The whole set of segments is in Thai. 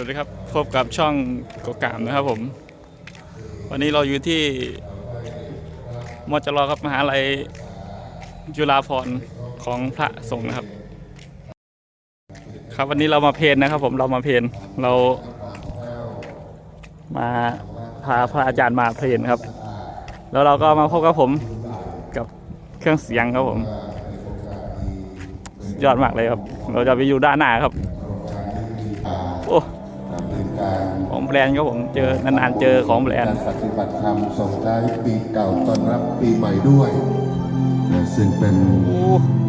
วัสดีครับ พบกับช่องกกามนะครับผม วันนี้เราอยู่ที่มจรครับมหาลัยจุฬาภรณ์ของพระสงฆ์นะครับ ครับวันนี้เรามาเพลนนะครับผมเรามาเพลนเรามาพาพระอาจารย์มาเพลนครับ แล้วเราก็มาพบกับผมกับเครื่องเสียงครับผม ยอดมากเลยครับ เราจะไปอยู่ด้านหน้าครับ ของแบรนด์ครับผมเจอนานๆเจอของแบรนการด์ปฏิบัติธรรมส่งท้ายปีเก่าต้อนรับปีใหม่ด้วยนะซึ่งเป็นโอ้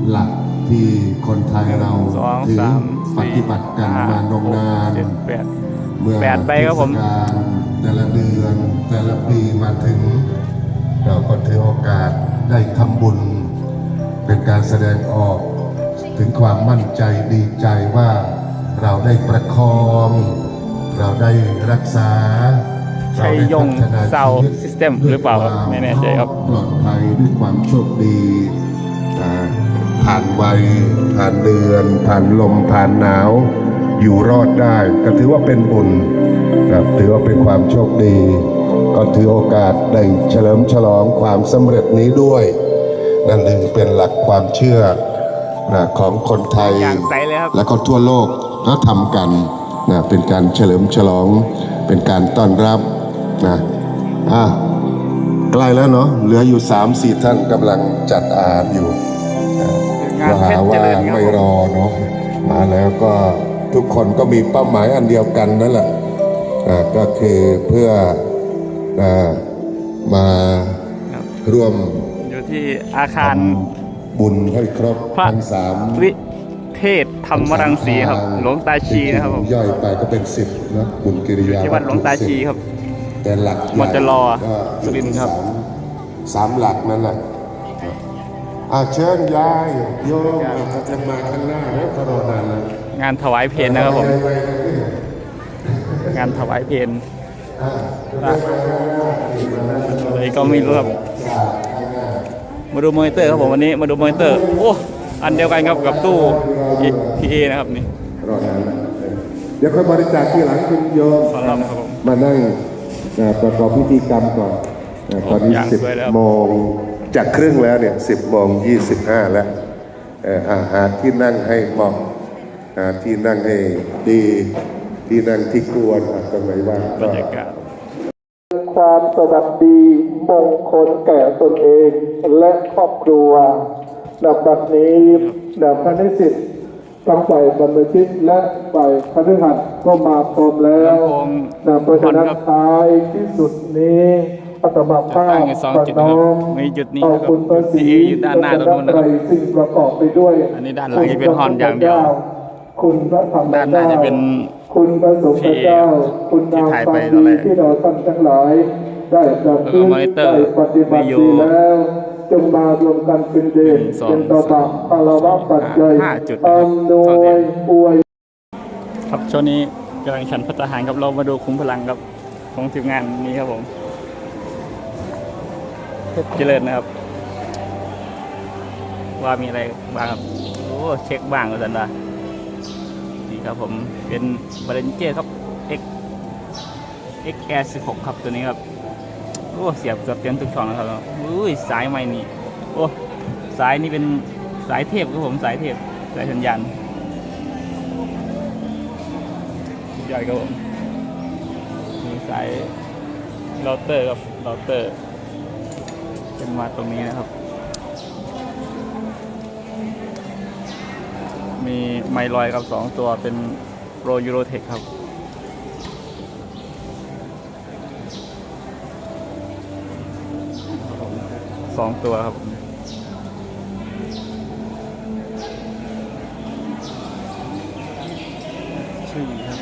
หลักที่คนไทยเราสองถือสามปสี่ฏิบัติกันห้มานมนานเจ็ดแปดเมื่อแปดใบครับผมเทศกาลแต่ละเดือนแต่ละปีมาถึง เราก็ถือโอกาสได้ทำบุญ เป็นการแสดงออกถึงความมั่นใจดีใจว่าเราได้ประคอง เราได้รักษาใช้ยงรได้พัฒนา Sound ชีวิต System หรือเปล่าครับไม่แน่ใจครับปลอดภัยด้วยความโชคดีอ่าผ่านวัยผ่านเดือน ผ่านลมผ่านหนาว อยู่รอดได้ ก็ถือว่าเป็นบุญครับถือว่าเป็นความโชคดี ก็ถือโอกาสได้เฉลิมฉลองความสำเร็จนี้ด้วย นั่นเองเป็นหลักความเชื่อนะของคนไทยอย่างใสเลยครับแล้วก็ทั่วโลกก็ทำกัน นะเป็นการเฉลิมฉลอง เป็นการต้อนรับนะอะใกล้แล้วเนาะเหลืออยู่สามสี่ท่านกำลังจัดอาหารอยู่งานก็เพหาชรเจว่าริญครับไม่ผมรอเนาะมาแล้วก็ทุกคนก็มีเป้าหมายอันเดียวกันนั่นแหละอะก็คือเพื่ออะมาครับร่วมอยู่ที่อาคารบุญให้ครบพระทั้งสามวิ เทศธรรมรังสีครับ หลวงตาชีนะครับผมย่อยไปก็เป็นสิบนะบุญกิริยาที่วัดหลวงตาชีครับ แต่หลักใหญ่มจรก็สุรินทร์ครับสามสามหลักนั่นแหละอ่าเชิญยายโยมอาจจะมาข้างหน้าแล้วก็รอนานแล้วงานถวายเพลนะครับผมงานถวายเพลนเลยก็ไม่รู้ครับมาดูมอนิเตอร์ครับผมวันนี้มาดูมอนิเตอร์โอ้ อันเดียวกันครับกับตู้ PA นะครับนี่รอนานแล้วเดี๋ยวค่อยบริจาคที่หลังคุณโยมขอรับครับผม มานั่งอ่าประกอบพิธีกรรมก่อนอ่าตอนนี้อย่างสิบสวยแล้ว โมงจากครึ่งแล้วเนี่ยสิบโมงยี่สิบห้าแล้วเอ่ออาหารที่นั่งให้เหมาะหาที่นั่งให้ดี ที่นั่งที่ควรอะตรงไหนว่างบรก็ รยากาศ ความสวัสดีมงคลแก่ตนเองและครอบครัว ดับบัดนี้ดับคณิสิทธิ์ทั้งฝ่ายบรรพชิตและฝ่ายคฤหัสถ์ก็มาพร้อมแล้วลำโพงดับเพราะฉะนั้นครับท้ายที่สุดนี้อัตมาภาตั้พงอยู่สองจุดน้อมนะครับมีจุดนี้เอานะครับคุณพระศรีที่อยู่ด้านหน้าตรงนู้นนะครับพสิ่งประกอบไปด้วย อันนี้ด้านหลังจะเป็นฮอนอย่างเดียว คุณพระธรรมด้านหน้าจะเป็นคุณพระสงฆ์เจ้า คุณนางที่ถ่ายควาไปมตอนแรดีกที่เราท่านทั้งหลาย ได้ประพฤติแล้วก็มอนิเตอร์ได้ปฏิบัติวิดีโอดีแล้ว จงมารวมกันเป็นเดชหนึ่งสองเป็นตบะพลวะปัจจัยห้าจุดนะครับอำนวเข้าเต็ยมอวย ครับช่วงนี้กำลังฉันพัฒหารครับเรามาดูคุ้มพลังครับของทีมงานนี้ครับผมเพชรเจริญนะครับ ว่ามีอะไรบ้างครับโอ้เช็คบ้างก็สันดานี่ครับผมเป็นบรนเจอร์ครับ X X Air 16 ครับตัวนี้ครับโอ้เสียบเกือบเต็มทุกช่องนะครับอุ้ยสายใหม่นี่โอ้สายนี่เป็นสายเทพครับผมสายเทพสายสัญญาณใหญ่ครับผมมีสายเราเตอร์กับเราเตอร์เป็นมาตรงนี้นะครับ มีไมลอยกับสองตัวเป็นโรยูโรเทคครับ สองตัวครับชื่อครับ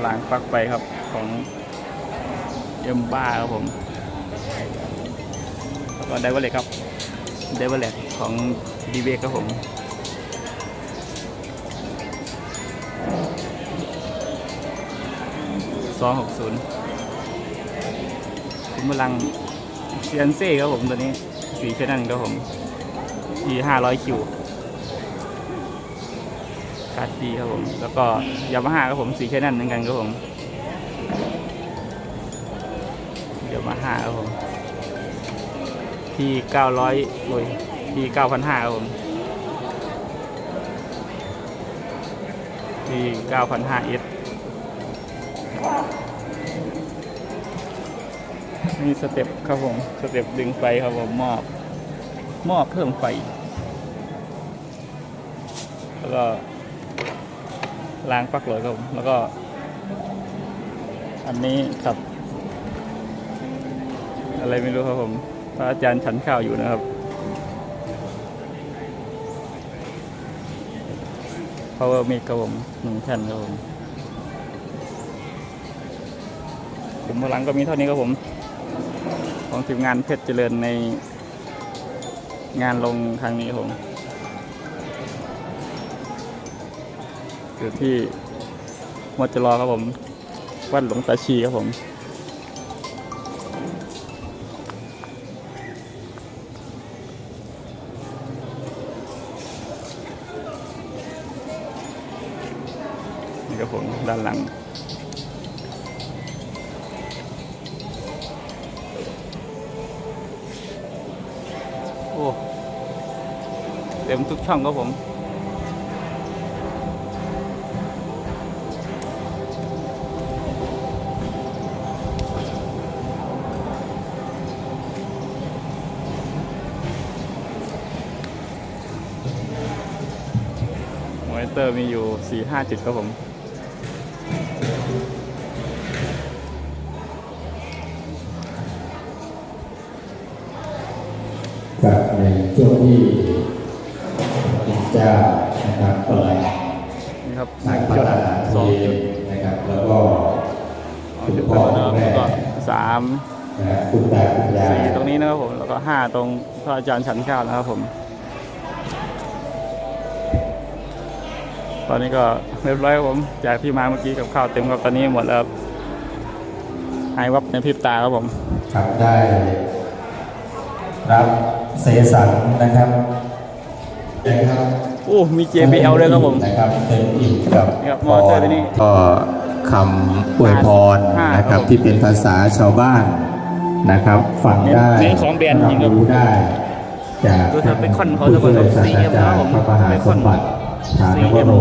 หลังปักไปครับของเอ็มบ้าครับผมแล้วก็ไดเวอร์เล็กครับไดเวอร์เล็กของดีเบครับผมสองหกศูนย์คุณพลังเซียนเซ่ครับผมตัวนี้ สีเช่นั้นครับผมที่ห้าร้อยคิวคการ์ดดีครับผม แล้วก็ยามาฮ่าครับผมสีแค่นั้นเหมือนกันครับผมยามาฮ่าครับผมที่เก้าร้อยโอ้ยที่เก้าพันห้าครับผมที่เก้าพันห้าเมีสเต็ปครับผม สเต็ปดึงไฟครับผมมอบมอบเพิ่มไฟ แล้วก็ล้างปลั๊กเลยครับผม แล้วก็ อันนี้ครับ อะไรไม่รู้ครับผมพระอาจารย์ฉันข้าวอยู่นะครับ power mic ครับผมหนึ่งแผ่นครับผมผมพลังก็มีเท่านี้ครับผม ของทีมงานเพชรเจริญในงานลงครั้งนี้ผมอยู่ที่มวจรอครับผม วัดหลวงตาชีครับผมนี่ครับผมด้านหลัง เต็มทุกช่องครับผม มอนิเตอร์มีอยู่ 4-5 จุดครับผมครับในช่วงที่พระเจ้านะครับเปิด นี่ครับ สายพั จุด ฒนา สองจุด นะครับ แล้วก็คุณ จุด พ่อแล้วคุณแม่ก็สามนะฮะคุณตาคุณยายสี่ตรงนี้นะครับผมแล้วก็ห้าตรงพระอาจารย์ฉันข้าวนะครับผม ตอนนี้ก็เรียบร้อยครับผมจากที่มาเมื่อกี้กับข้าวเต็มครับตอนนี้หมดแล้วครับหายวับในพริบตาครับผมครับได้รับเสสันนะครับนะครับโอ้มี JBL ด้วยครับผมนะครับเต็มอิ่มกับนี่ครับมอเตอร์ตัวนี้ก็ คำอวยพรห้านะคครัรับบผมที่เป็นภาษาชาวบ้านนะครับ ฟังได้เน้นของแบรนด์จริงครับรู้ได้จากดูเถอะเป็นคอนเขาจะผู้ช่วยศาสต CM ราจารนะครับผมย์พระมหาสมบัติฐานวโร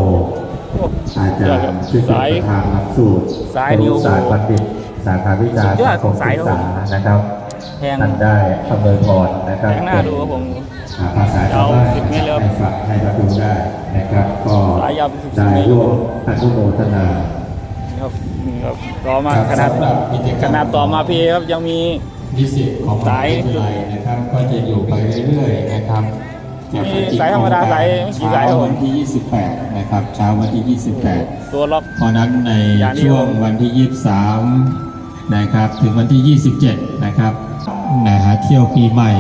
โอ้อาจารย์ซึ่งเป็นสายประธานหลักสูตรสายนิ้วศาสตร์บัณฑิตสาขาวิชาสุดยอสัดงคมสายศึกครับษาผมนะครับแพงท่านได้อำนวยพรนะครับแพงหน้าดูครับผมอ่าภาษาชาวบ้านยาว10เมตรแล้วให้ฟังให้รับรู้ได้นะครับ ก็สายยาวเป็น10ได้เมตรร่วมอนุโมทนานี่ ครับนี่ครับต่อมาครับขนาดสำหรับกิจกรรมขนาดต่อมาพีครับยังมีนิสิตของมหาสายวิทยาลัยนะครับ ก็จะอยู่ไปเรื่อยๆนะครับมีสายธรรมดาสายไม่กี่สายครับผมเช้วันที่ 28 นะครับเช้าวันที่ 28 ตัวล็อกเพราะฉะนั้นในอย่างนี้ช่วงวันที่ 23 นะครับ ถึงวันที่ 27 นะครับนะฮะเที่ยวปีใหม่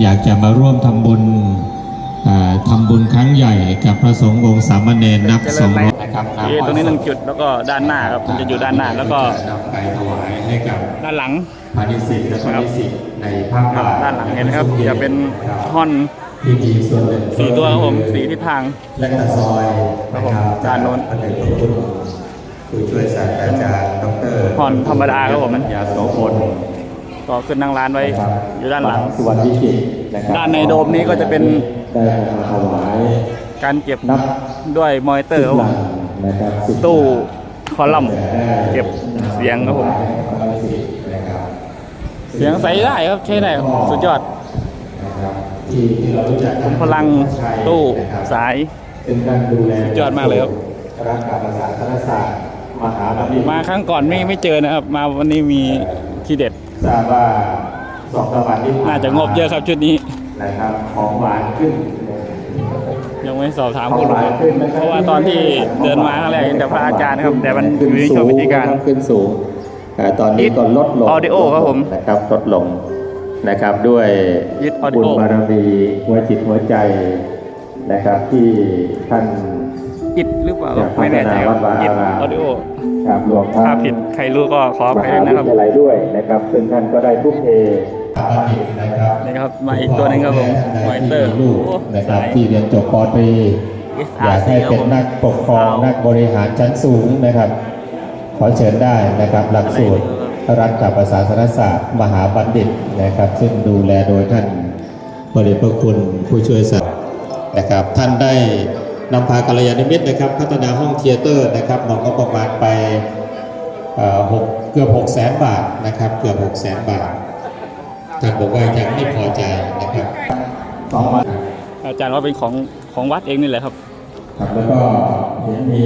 อยากจะมาร่วมทำบุญอ่า ทำบุญครั้งใหญ่กับพระสงฆ์องค์สามเณรนับเจริญไหม200นะครับเอตรงนี้หนึ่งจุดแล้วก็ด้านหน้าครับมันจะอยู่ด้านหน้าแล้วก็นำไปถวายให้กับด้านหลังพาณิสิตและพาณิสิตในภาคครับบ่ายด้านหลังเห็นไหมครับจะเป็นฮอนที่มีส่วนหนึ่งสีตัวครับผมสีทิศทางและกระซอยนะครับด้านโน้นพระเดชพระคุณผู้ช่วยศาสตราจารย์ดรฮอนธรรมดาครับผมยาโสพลก็ขึ้นนั่งร้านไว้อยู่ด้านหลังสุวรร ณวิจิตรนะครับด้านในโดมนี้ก็จะเป็นได้มาถวายการเก็บนับด้วยมอนิเตอร์ครับผมนะครับสิบตู้คอลัมน์เก็บเสียงครับผมพาณิสิตนะครับเสียงใสได้ครับใช้ได้ครับสุดยอดนะครับที่ที่เรารู้จักพลังตู้นะครับสายซึ่งท่านดูแลสุดยอดมากเลยครับคณะกรรมการศาสนศาสตร์มหาบัณฑิตมาครั้งก่อนไม่ไม่เจอนะครับ มาวันนี้มีทีเด็ดทราบว่า สองสามวันที่ผ่น่าจะงบเยอะครับชุดนี้ นะครับของหวานขึ้น ยังไม่สอบถามผู้รู้ครับเพราะว่าตอนที่เดินมาครั้งแรกเห็นแต่พระอาจารย์นะครับ แต่มันอยู่ในช่วงพิธีการ ขึ้นสูงแต่ตอนนี้ก็ลดลง Audio ครับผม นะครับลดลงนะครับด้วยยึด Audio บุญบารมีหัวจิตหัวใจนะครับที่ท่าน อิดหรือเปล่าครับไม่แน่ใจครับอิดออดิโอ ครับรวมทั้งถ้าผิดใครรู้ก็ขออมภัยหาด้วยวินะครับ ทยาลัยด้วยนะครับ ซึ่งท่านก็ได้ทุ่มเท นะครับนี่ครับมาอีกตัวหนึงครับผมมอนิเตอร์ลูกโอ้นะครับสายที่เรียนจบปอตรีอยาก SRC ให้ครับเป็นผมนักปกครองนักบริหารชั้นสูงนะครับ ขอเชิญได้นะครับหลักสูตรรัฐประศาสนศาสตร์ มหาบัณฑิตนะครับ ซึ่งดูแลโดยท่านบริพระคุณผู้ช่วยศาสตร์นะครับ ท่านได้นำพากัลยาณมิตรนะครับ พัฒนาห้องเทยเตอร์นะครับมองก็ประมาณไปเอ่อหกเกือบหกแสนบาทนะครับ เกือบหกแสนบาท ท่านบอกว่ายังไม่พอใจนะครับสองวันอาจารย์ว่าเป็นของของวัดเองนี่แหละครับครับแล้วก็เห็นมี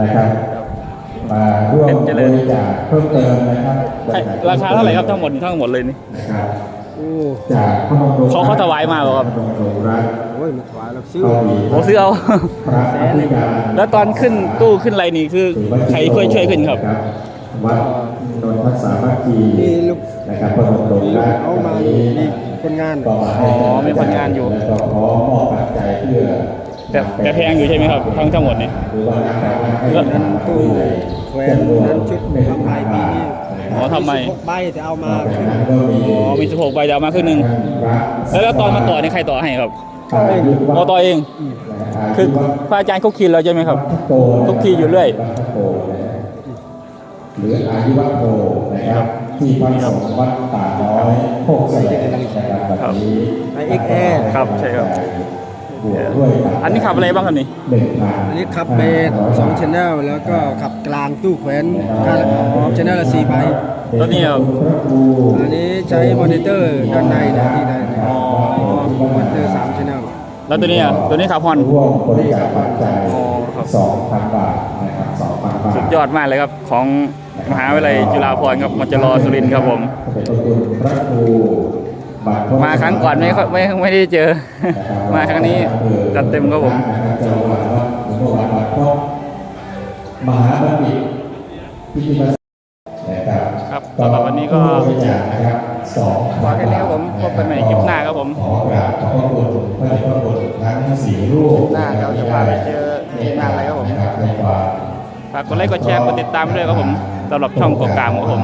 นะครับมาร่วมเป็นเจบริญริจาคเพิ่มเติมนะครับราคาเท่าไหร่ครับทั้งหมดทั้งหมดเลยนี่นะครับจากพระบรมโรงเขาเขาถวายมาเหรอครับพะบรมโรงรักโอ้ยมันถวายเราซื้อเข้าดีโอ้ซื้อเอาพระอธิการแล้วตอนขึ้นตู้ขึ้นอะไรนี่คือใครช่วยช่วยขึ้นครับ วัดนนทสามัคคีมีลูกนะครับพระบรมโรงรักเอามาอยู่มีคนงานก็มาให้อ๋อมีคนงานอยู่ แล้วก็ขอมอบปัจจัยเพื่อแต่แต่แพงอยู่ใช่ไหมครับทั้งทั้งหมดนี่หรือว่าการให้แล้วนั้นตู้แขวนนั้นชุดทำลายปีนี้อ๋อทำไมหกใบแต่เอามาจากครึ่งนั้นก็มีอ๋อมีสิบหกใบจะเอามาครึ่งหนึ่งแล้วแล้วตอนมาต่อนี่ใครต่อให้ครับต่อเองอ๋อต่อเอง คือพระอาจารย์คุกคีเราใช่ไหมครับทุกที่อยู่เรื่อย หรืออายุวัตโตนะครับ ที่วัดสงฆ์วัดป่าน้อยโคกเสด็จนะครับแบบนี้ในเอ็กแอร์ครับใช่ครับบวกด้วยปัจจัยอันนี้ขับอะไรบ้างครับนี่หนึ่งพันอันนี้ขับเบสสองชแนลแล้วก็ขับกลางตู้แขวนชแนลละสี่ใบตัวนี้ครับพระครูอันนี้ใช้มอนิเตอร์ด้านในนะที่ได้นะมอนิเตอร์สามชแนลแล้วตัวนี้อะตัวนี้ขับฮอนร่วมบริจาคปัจจัยอ๋อครับสองพันบาทนะครับ สองพันบาทสุดยอดมากเลยครับ ของมหาวิทยาลัยจุฬาภรณ์ครับมจรสุรินทร์ครับผมเป็นพระคุณพระครูบาทมาครั้งก่อนไม่ค่อยไม่ไม่ได้เจอ มาครั้งนี้จัดเต็มครับผมจังหวัดวัดหลวงพ่อวัดวัดพบมหาบัณฑิตพิธีมานะครับครับสำหรับวันนี้ก็บริจาคนะครับสองขอแค่นี้ครับผมพบกันใหม่คลิปหน้าครับผมขอกราบขอบพระคุณพระเดชพระคุณทั้งสี่รูปหน้าเราจะพาไปเจอทีมงานอะไรครับผมนะครับในความ ฝากกดไลค์กดแชร์กดติดตามด้วยครับผมสำหรับช่องกกกามครับผม